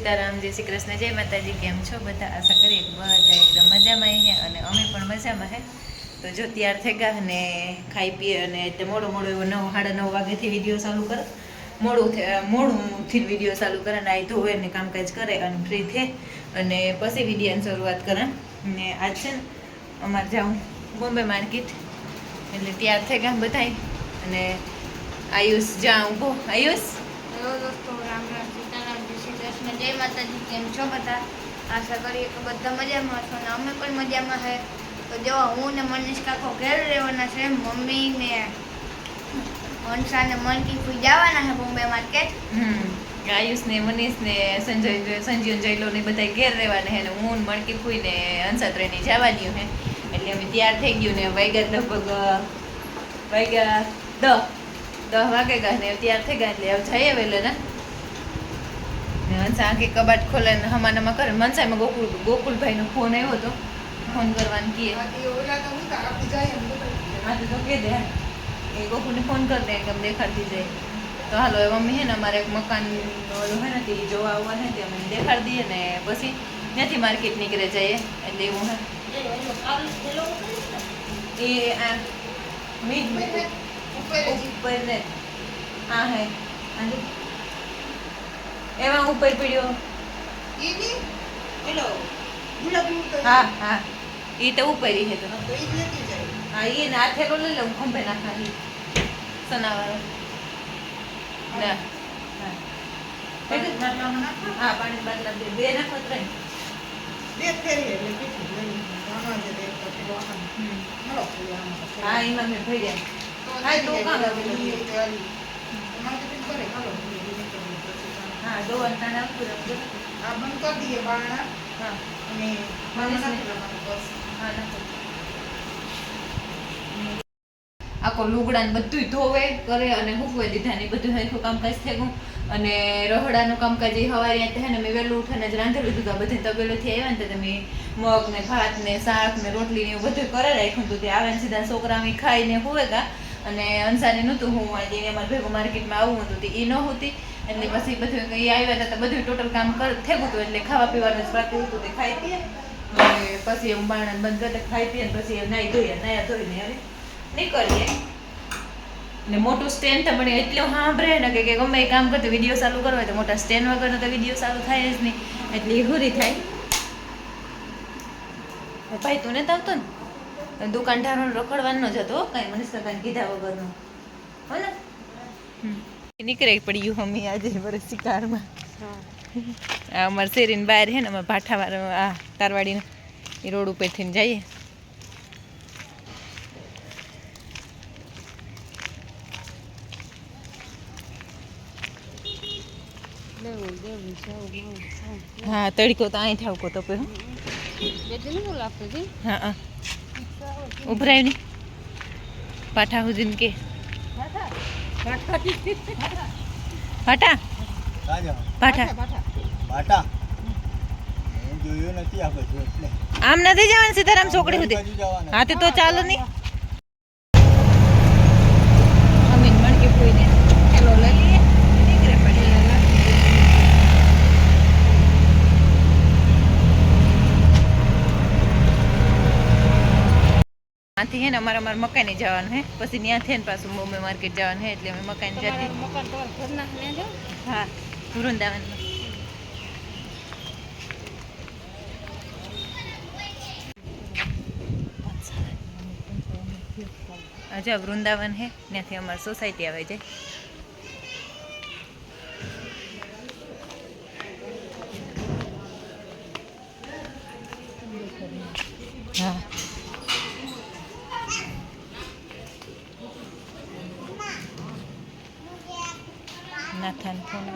સીતારામ, જય શ્રી કૃષ્ણ, જય માતાજી, કેમ છો બધા? આશા કરીએ બધા એકદમ મજામાં હે અને અમે પણ મજામાં હે. તો જો તૈયાર થઈ ગયા અને ખાઈ પીએ અને એટલે મોડો મોડો એવો નવ, સાડા નવ વાગ્યાથી વીડિયો ચાલુ કરો. મોડું મોડુંથી વીડિયો ચાલુ કરે અને આ ધોવે ને કામકાજ કરે અને ફ્રી થે. અને પછી વિડીયોની શરૂઆત કરે. ને આજ છે ને અમારે જાઉં બોમ્બે માર્કેટ એટલે તૈયાર થઈ ગયા બધાય. અને આયુષ જ્યાં ઊભો. આયુષ હેલો દોસ્તો રામ રામ સીતારામ જય શ્રી કૃષ્ણ જય માતાજી, કેમ છો બધા? આશા કરીએ કે બધા મજામાં છો ને અમે પણ મજામાં છે તો જો, હું ને મનીષ કાકો ઘેર રહેવાના છે, મમ્મી ને હંસા ને મનકી ફૂઈ જવાના છે બોમ્બે માર્કેટ. આયુષ ને મનીષ ને સંજય સંજીવન જયલો ને બધા ઘેર રહેવાના હે ને હું મણકી ફૂઈ ને અંસાત્રે ની જવાની હે. એટલે અમે તૈયાર થઈ ગયું ને વાગ્યા લગભગ વૈગા દહ દહ વાગે ગયા ને તૈયાર થઈ ગયા એટલે જઈએ વહેલે ને. હંસા આખી કબાટ ખોલે ને હમાનામાં કરે મનસાઈમાં ગોકુલ ગોકુલભાઈનો ફોન આવ્યો હતો ફોન કરવાનું કીએ તો કે દે. એ ગોકુલને ફોન કરી દે અમને દેખાડતી જાય તો હાલો એ મમ્મી હે ને અમારે એક મકાન ઓલું હે ને તે જોવા આવવા હે તે અમને દેખાડી દઈએ ને પછી ત્યાંથી માર્કેટ નીકળે જઈએ. એટલે એવું હે. એ આ મીટ ઉપર ને? હા. હે આંધુ. એમાં ઉપર પડ્યો હા હા. એ તો ઉપર હે તો હા એ ના થેલો લઈ લઉં ખંભે નાખવાની. સનાવાળો ના. હા. હા પાણી બાટલા બે. બે નાખો ત્રણ હા એમાં મેં ભર્યા. હા તો કામ હા દો અંતા નાખું રંગ હા હા. નાખો આખો લુગડા ને બધું ધોવે કરે અને મૂકવે દીધા ને બધું હરખું કામકાજ થઈ ગયું. અને રહોડાનું કામકાજ એ હવારે ત્યાં ને મેં વહેલું ઉઠીને જ રાંધેલું હતું બધે તબેલોથી આવ્યા ને તો તમે મગ ને ભાત ને શાક ને રોટલી ને એવું બધું કરે રાખ્યું હતું. તે આવે ને સીધા છોકરા ખાઈને હોવે કા અને અંસાને નહોતું હું આજે અમારા ભેગું માર્કેટમાં આવવું હતું એ ન હોતી એટલે પછી બધું એ આવ્યા હતા તો બધું ટોટલ કામ કર થઈ ગયું હતું એટલે ખાવા પીવાનું બાકી હતું તે ખાઈ પીએ. પછી હું બારણાં બંધ કરતા ખાઈ પીએ પછી નાહી ધોઈએ નાયા ધોઈને હવે નીકળીએ. ને મોટું સ્ટેન્ડ તો મને એટલું સાંભળે ને કે ગમે કામ કરતો વીડિયો ચાલુ કરવો તો મોટા સ્ટેન્ડ વગરનો તો વીડિયો ચાલુ થાય જ નહીં. એટલે એ હુરી થાય. ભાઈ તું ને આવતો ને? દુકાન ઠારો રખડવાનો જ હતો કાંઈ મનીષ કાંઈ કીધા વગરનો. હો ને હમ. નીકળે પડી ગયું મમ્મી આજે વરસી કારમાં આ અમારે શેરીની બહાર છે ને અમે ભાઠાવાળો આ તારવાડીને એ રોડ ઉપરથી જઈએ. હા તડકો તો અહીં ઠાવકો તો પેલો. હા હા. ઉભરાય નહીં પાઠા હું કે. પાઠા? નથી આ બધું આમ નથી જવાનું સીતારામ છોકરી સુધી. હા તો ચાલો નહીં અમીન મણકી ફૂઈને હેલો લઈ લઈએ નીકળે પડી ત્યાંથી હે ને અમારે અમારે મકાઈને જવાનું હે. પછી ત્યાંથી ને પાછું બોમ્બે માર્કેટ જવાનું હે એટલે અમે મકાન જતી હા. વૃંદાવનમાં. અચ્છા વૃંદાવન હે ત્યાંથી અમારી સોસાયટી આવે છે. હા. નાથાન ફોન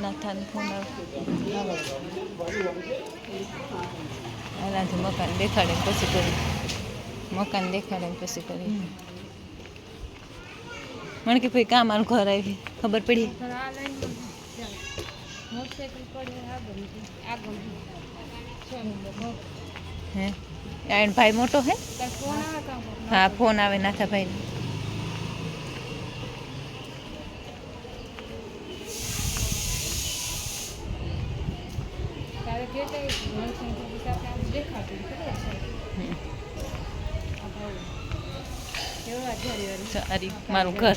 નાથાન ફોન એનાથી મકાન દેખાડે ને પછી કરી મકાન દેખાડે ને પછી કરી મને કે ભાઈ કામ મારું ઘર આવી ખબર પડી હે આ એનો ભાઈ મોટો હે હા ફોન આવે નાથા ભાઈ સારી મારું ઘર.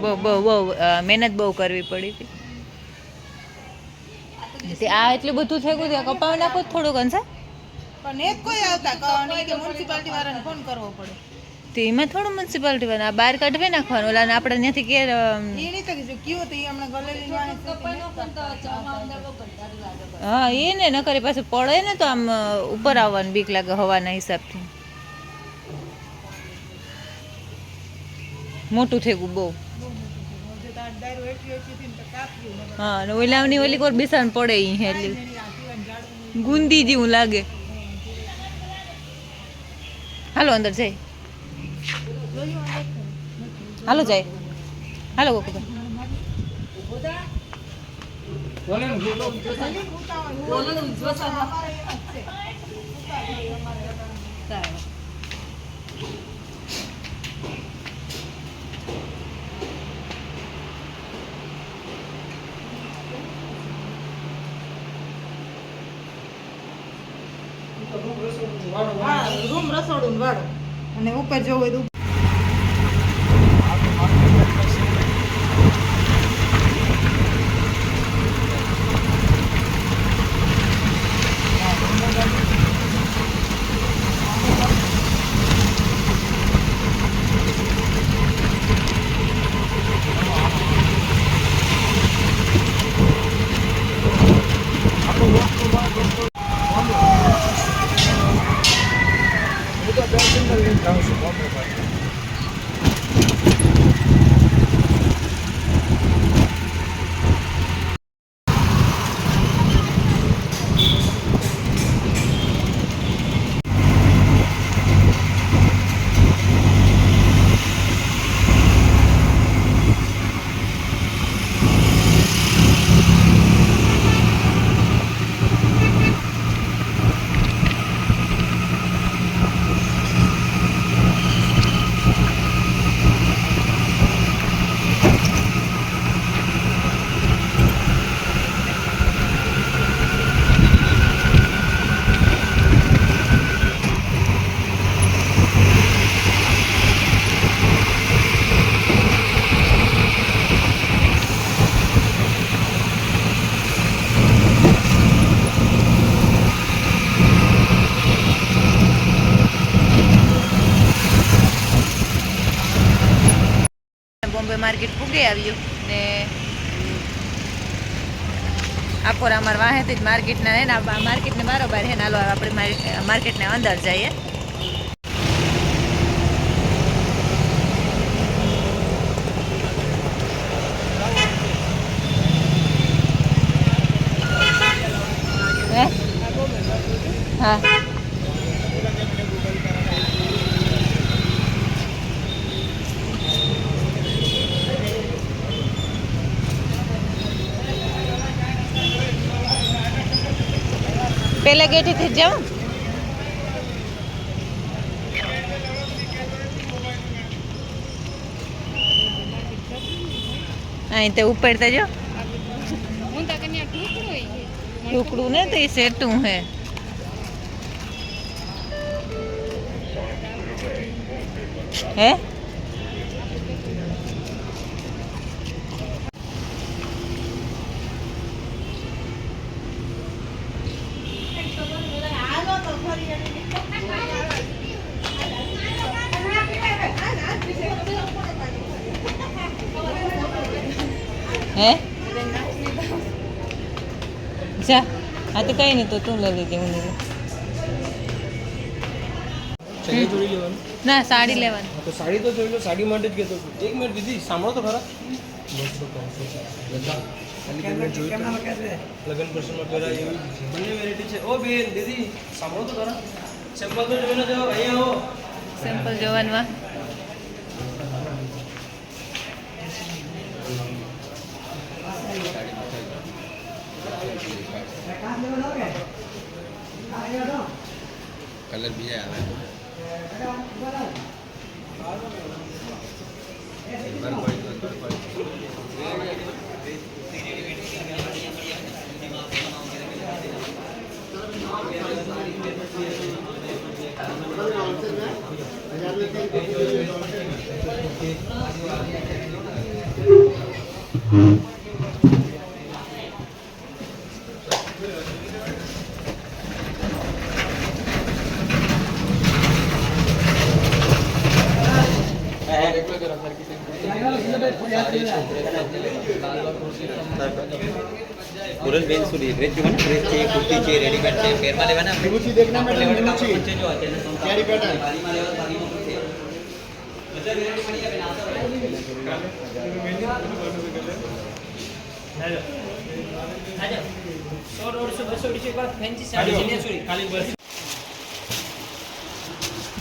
બહુ બહુ બહુ મહેનત બહુ કરવી પડી હતી. તે આ એટલું બધું થઈ ગયું ત્યાં કપાવી નાખો તો થોડુંક અંશે. પણ એ જ કોઈ આવતા કે મ્યુનિસિપાલિટી વાળાને ફોન કરવો પડે. તો એમાં થોડું મ્યુનિસિપાલિટી આ બહાર કાઢવી નાખવાનું ઓલા આપણે ત્યાંથી કે હા એ ને ન કરે પાછું પડે ને તો આમ ઉપર આવવાનું બીક લાગે હવાના હિસાબથી. મોટું થઈ ગયું બહુ હા અને ઓલાવની ઓલી કોર બેસાણ પડે ઈ હેલી ગુંદી જેવું લાગે. હાલો અંદર જાય હાલો જાય. હાલો ગોકુભાઈ રૂમ રસોડું વાળો અને ઉપર જવું હોય બોમ્બે માર્કેટ પૂગી આવ્યું ને આખોર અમાર વાહેથી જ માર્કેટના હે ને માર્કેટને બારોબાર હે ને, હાલો આપણે માર્કેટને અંદર જઈએ. હે. પેલા ગેટેથી જ જાઉં અહીં તો ઉપર તો જો ટુકડું ને તો એ સેટું હે. હે? હા તો કંઈ નહીં તો તું લઈ લેજે હું લઈ ના સાડી લેવાની. તો સાડી તો જોઈ લો સાડી માટે જ કહેતો હતો. એક મિનિટ દીદી સાંભળો તો ખરા. બસો પાંચસો લગ્ન પ્રસંગમાં પહેરાય એવી બંને વેરાયટી છે. ઓ બેન દીદી સાંભળો તો ખરા. સેમ્પલ તો જોઈને જાઓ અહીંયા આવો. સિમ્પલ જોવાનું कलर भी है Mm-hmm. ड्रेस जो है चाहिए कुर्ती चाहिए रेडीमेड चाहिए फेयर में लेना देखना में लेवल जो होते हैं ना क्या रिपेट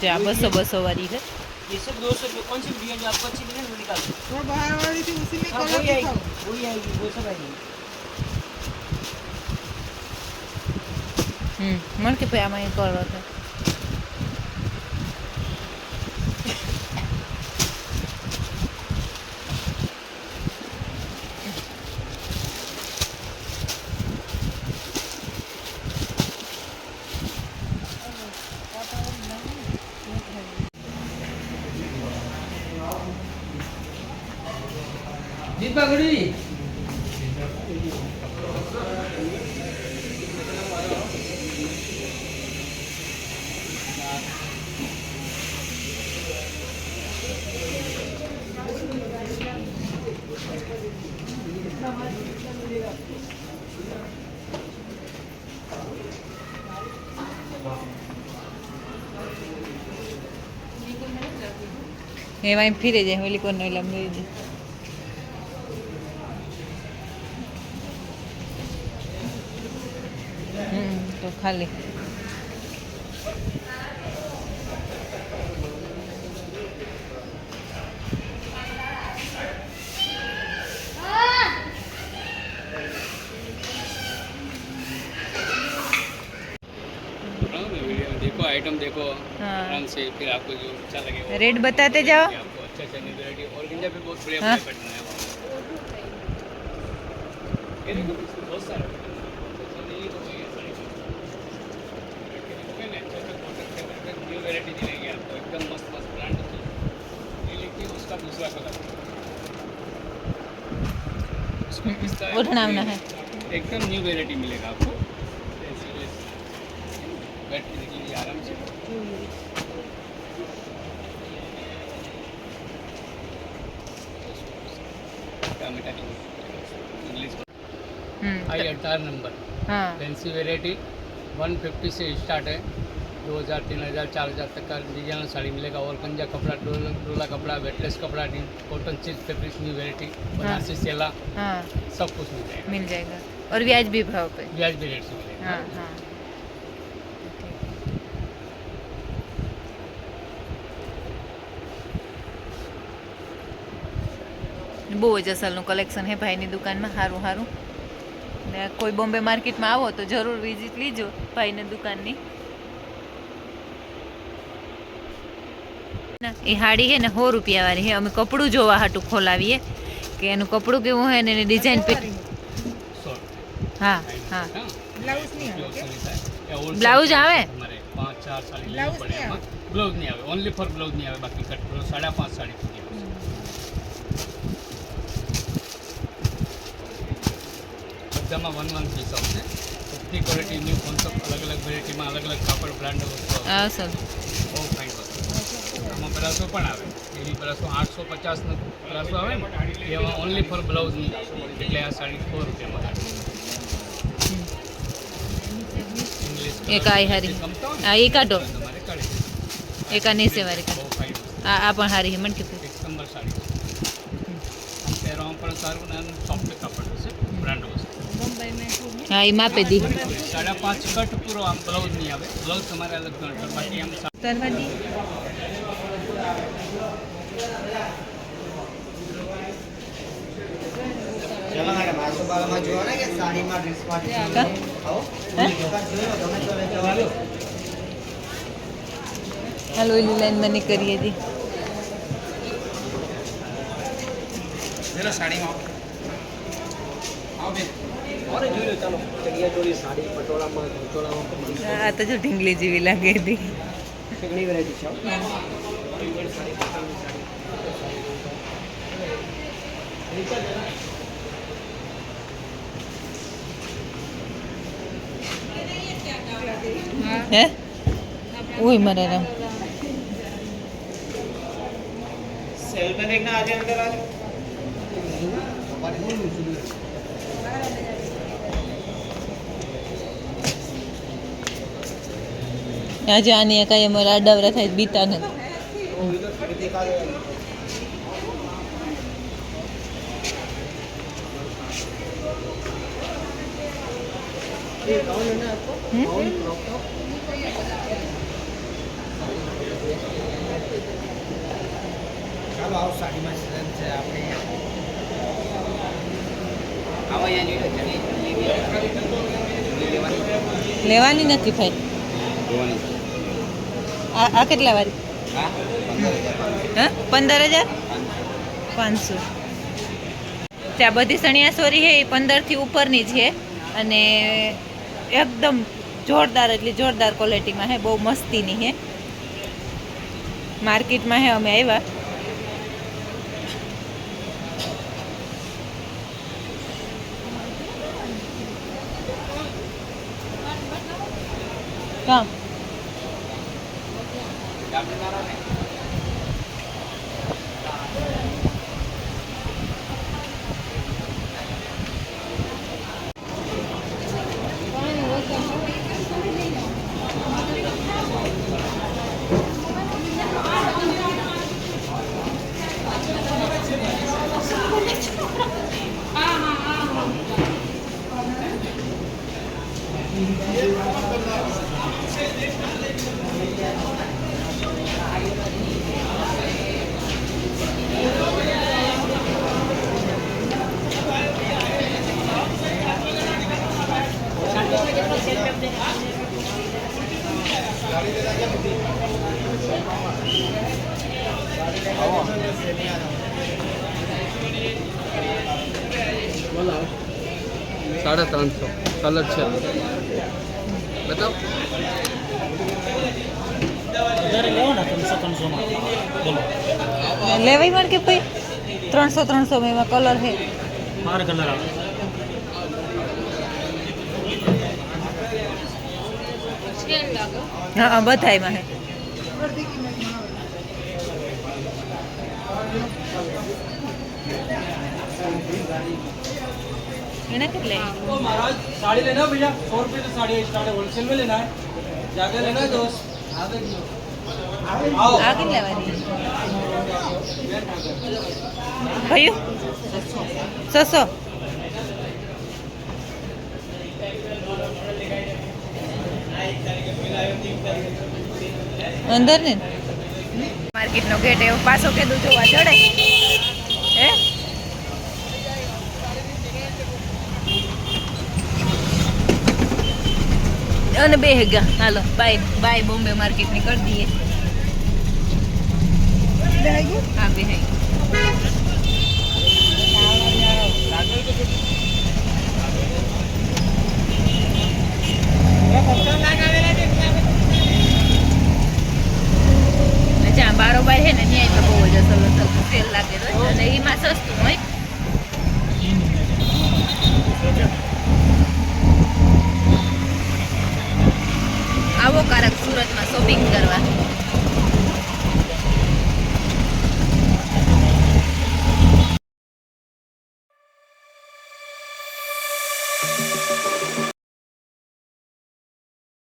है बस बस वाली है ये सब दो कौन सी वीडियो जो आपको अच्छी लगी वो निकाल दो बाहर वाली थी उसी में कलर वही आएगी वही आएगी वो सब आएगी હમ. મને કે ભાઈ આમાં એ કરો તો. दीपा એમાં ફીરે જાય ઓલી કોને એટલે મળી જાય. તો ખાલી. को हाँ। से फिर आपको जो अच्छा लगे रेट बताते जाओ। आपको। अच्छा भी बहुत बढ़िया हाँ? है है। एकदम न्यू वेराइटी मिलेगा आपको। नंबर હા फैंसी वेराइटी 150 से स्टार्ट है 2000 3000 4000 तक का डिजाइनर साड़ी मिलेगा और कंजा कपड़ा डोला डोला कपड़ा वेटलेस कपड़ा cotton silk fabric new variety Banarasi सेला हाँ सब कुछ मिल जाएगा मिल जाएगा और ब्याज भी भाव पे ब्याज भी रेट से मिलेगा हाँ हाँ બહુ જ અસલનું કલેક્શન હે ભાઈની દુકાનમાં સારું સારું અને કોઈ બોમ્બે માર્કેટમાં આવો તો જરૂર વિઝિટ લીજો ભાઈને દુકાનની. એ હાડી છે ને સો રૂપિયા વાળી છે અમે કપડું જોવા હાટું ખોલાવીએ કે એનું કપડું કેવું હોય ને એની ડિઝાઇન પે હા હા. બ્લાઉઝ આવે બ્લાઉઝ નહીં આવે? ઓનલી ફોર બ્લાઉઝ નહીં આવે? બાકી કટ સાડા પાંચ સાડી બધામાં વન વન પીસ આવશે બધી ક્વોલિટી ન્યૂ કોન્સેપ્ટ અલગ અલગ વેરાયટીમાં અલગ અલગ કાપડ બ્રાન્ડ વસ્તુ આવશે આ સર બહુ ફાઇન વસ્તુ આમાં પરાસો પણ આવે એની પરાસો આઠસો પચાસનો પરાસો આવે ને એમાં ઓનલી ફોર બ્લાઉઝની એટલે આ સાડી સો રૂપિયામાં ઇંગ્લિશ એક આ હારી ગમતા હોય ને આ એ કાઢો તો તમારે કાઢી એક આ નીચે વાળી બહુ ફાઇન વસ્તુ આ આ પણ હારી હે મન કે એક નંબર સાડી આમ પહેરવામાં પણ સારું અને સોફ્ટ કાપડ હશે બ્રાન્ડ વસ્તુ. હા એ માપે દી. સાડા પાંચ કટ પૂરો આમ બ્લાઉઝ નહીં આવે. બ્લાઉઝ તમારે અલગ ગણતર બાકી આમ તરવાદી ચલો મેડમ આસોબામાં જોવો ને પણ મળી આ તો જો ઢીંગલી જેવી લાગે હતી. ઘણી વેરાયટી છે હો. સાડી પટોળાની સાડી હે? ઓય મારા રામ. આજે આની કાંઈ અમારે અડાવરા થાય બીતા નથી. આવો સાડીમાં સિઝન છે આપણે લેવાની નથી ભાઈ. આ કેટલા વાળી? હા? પંદર હજાર? પાંચસો. ત્યાં બધી સણિયા સોરી છે, એ પંદરથી ઉપરની છે. અને એકદમ જોરદાર, એટલી જોરદાર ક્વોલિટીમાં હે બહુ મસ્તીની હે માર્કેટમાં હે અમે આવ્યા. કામ સાડા ત્રણસો કલર છે બતાવો લેવાય માર કે ભાઈ ત્રણસો ત્રણસો માં એમાં કલર છે હા હા બધા એમાં હે એને કેટલે तो महाराज साड़ी लेना है भैया सौ रुपये से साड़ी स्टार्ट है होलसेल में लेना है जाके लेना है दोस्त आओ આ કેટલા વાળી ભયું છસો અંદર ને માર્કેટનો ગેટ એવો પાછો કીધું જોવા ચડે અને બે હેગા. હાલો બાય. બાય બોમ્બે માર્કેટની કરી દઈએ. હા બે હે